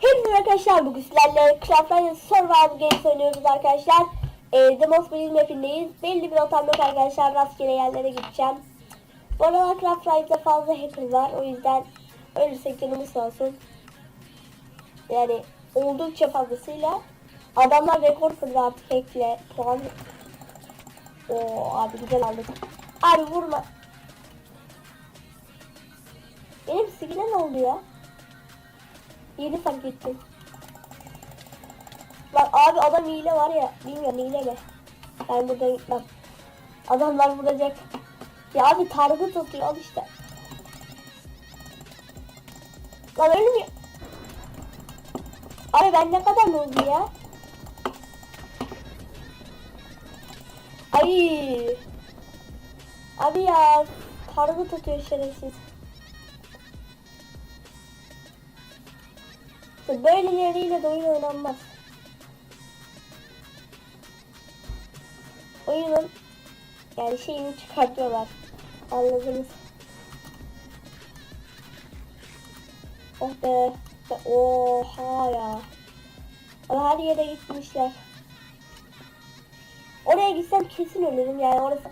Hepinize arkadaşlar bugün sizlerle Craft Legends Survival Games oynuyoruz arkadaşlar. E, The Most Bilim mapindeyiz. Belli bir rotam yok arkadaşlar. Rastgele yerlere gideceğim. Bu aralar Craft fazla hacker var. O yüzden ölürsek canımız olsun. Yani oldukça fazlasıyla. Adamlar rekor kırdı artık hackle. Puan. Oo abi güzel aldık. Abi vurma. Benim skill'e ne oldu ya? Yeni fark ettim. Bak abi adam hile var ya. Bilmiyorum hile mi? Ben burada gitmem. Adamlar vuracak. Ya abi targı tutuyor al işte. Lan ölmüyor. Abi ben ne kadar mı oldu ya? Ay. Abi ya targı tutuyor şerefsiz. Böyleleriyle de oyun oynanmaz. Oyunun yani şeyini çıkartıyorlar. Anladınız. Oh be. Oha ya. Ama her yere gitmişler. Oraya gitsem kesin ölürüm yani orası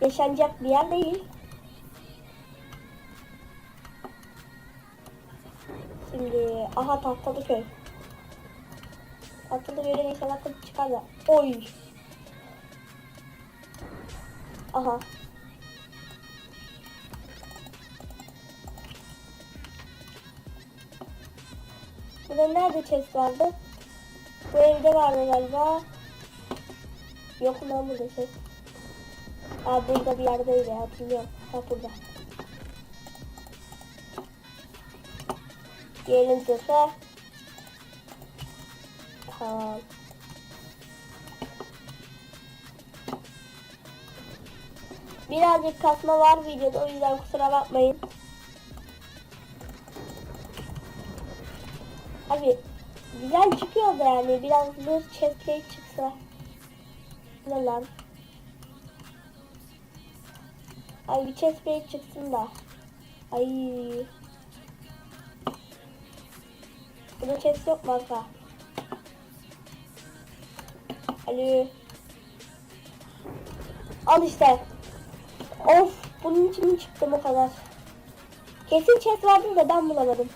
yaşanacak bir yer değil. Şimdi aha tahtalı köy. Tahtalı köyden inşallah kız çıkar da. Oy. Aha. Burada nerede chest vardı? Bu evde vardı galiba. Yok lan burada chest. Aa burada bir yerdeydi hatırlıyorum. Ha burada. Gelin zırhı. Tamam. Birazcık kasma var videoda o yüzden kusura bakmayın. Abi güzel çıkıyor da yani biraz zırh chestplate çıksa. Ne lan? Ay bir chestplate çıksın da. Ay. Burada chest yok mu arka? Alo. Al işte. Of bunun için mi çıktım o kadar? Kesin chest vardı da ben bulamadım.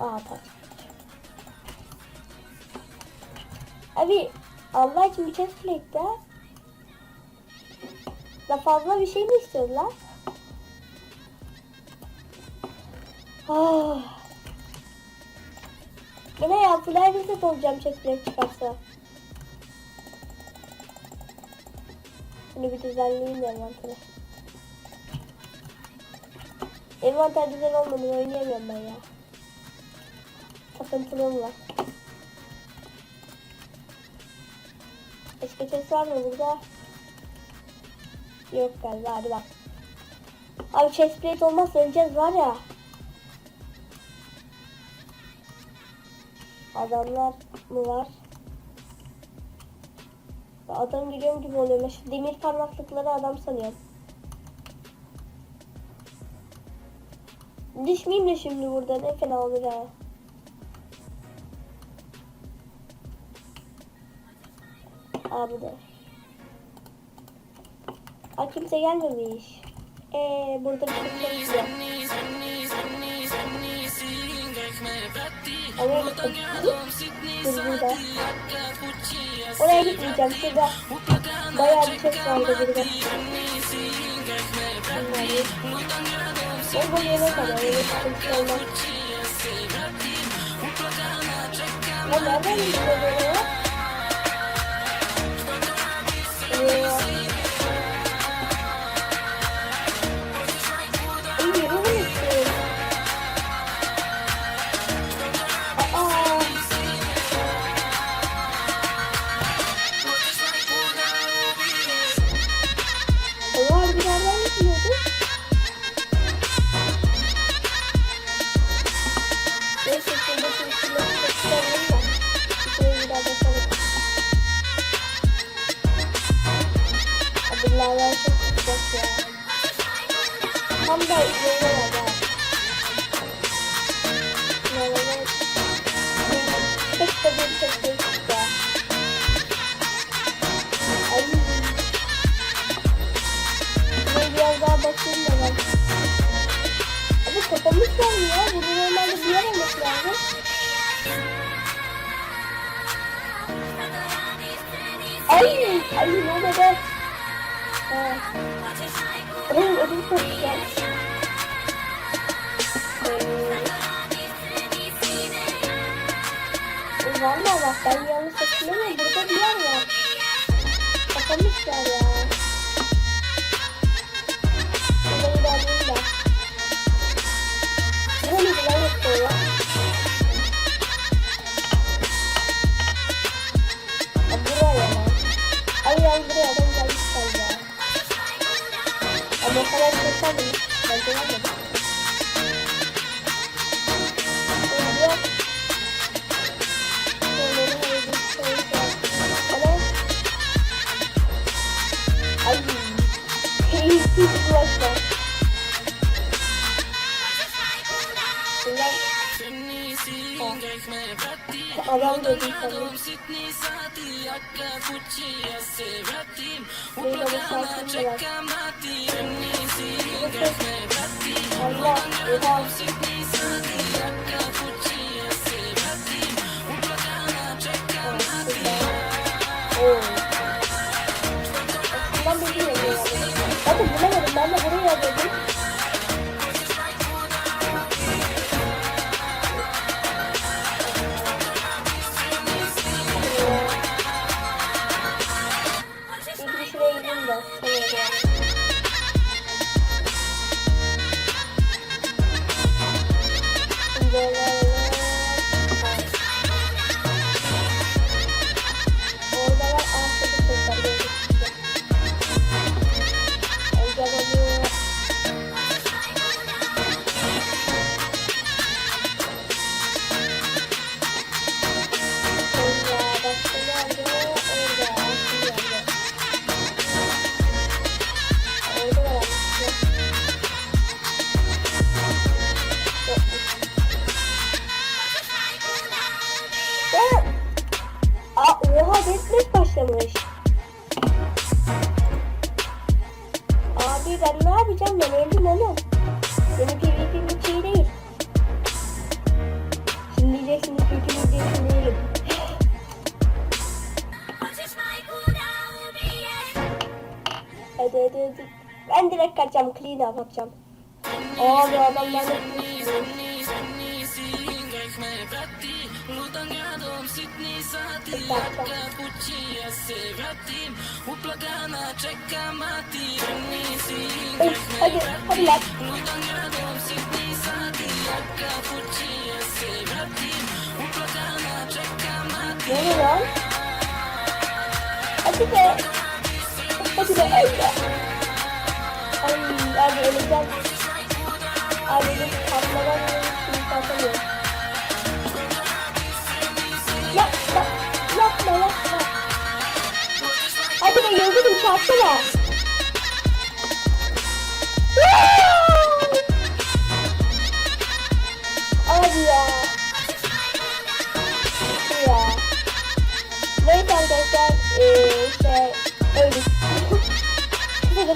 Aa tamam. Abi Allah için bir chest plate de. Da fazla bir şey mi istiyorlar? Ah. Yine ya full reset olacağım çekmek çıkarsa. Bunu bir düzenleyeyim de envanteri. Envanter düzen olmadan oynayamıyorum ben ya. Takıntılım var. Başka ses var mı burada? Yok galiba hadi bak. Abi chest plate olmazsa öleceğiz var ya. Adamlar mı var? Adam görüyorum gibi oluyor. Şu demir parmaklıkları adam sanıyorum. Düşmeyeyim de şimdi burada ne fena olur ha. Aa bu da. Aa kimse gelmemiş. Ee burada bir şey yok. Oraya burada. Oraya gitmeyeceğim. Şurada bayağı bir ses vardı burada. Bunları. Orada yere kadar. Öyle sıkıntı olmaz. Ya nereden gidiyor Beraber çok güzel ya. Tam da izleyelim ama. Beraber. Pek de bir tek değil ya. Ay. Ben biraz daha bakayım da ben. Abi kapamış mı ya? Bunun normalde bir yer olması lazım. Ay, ay ne oldu? Oğlum ödüm çok güzel. Valla bak ben yanlış hatırlamıyorum. Burada bir yer var. Kapamışlar ya. Şarkım var. Allah, oha. PvP videosu değilim. Hadi hadi. Ben direkt kaçacağım. Clean up yapacağım. Abi adamlar da Ey, hadi hadi lan. Ne lan? Hadi be. Hadi be. Ay abi öleceğim. Abi bir patlamadan şimdi kalkamıyorum. Yapma. Yapma yapma. Hadi be yıldırım çarpsana.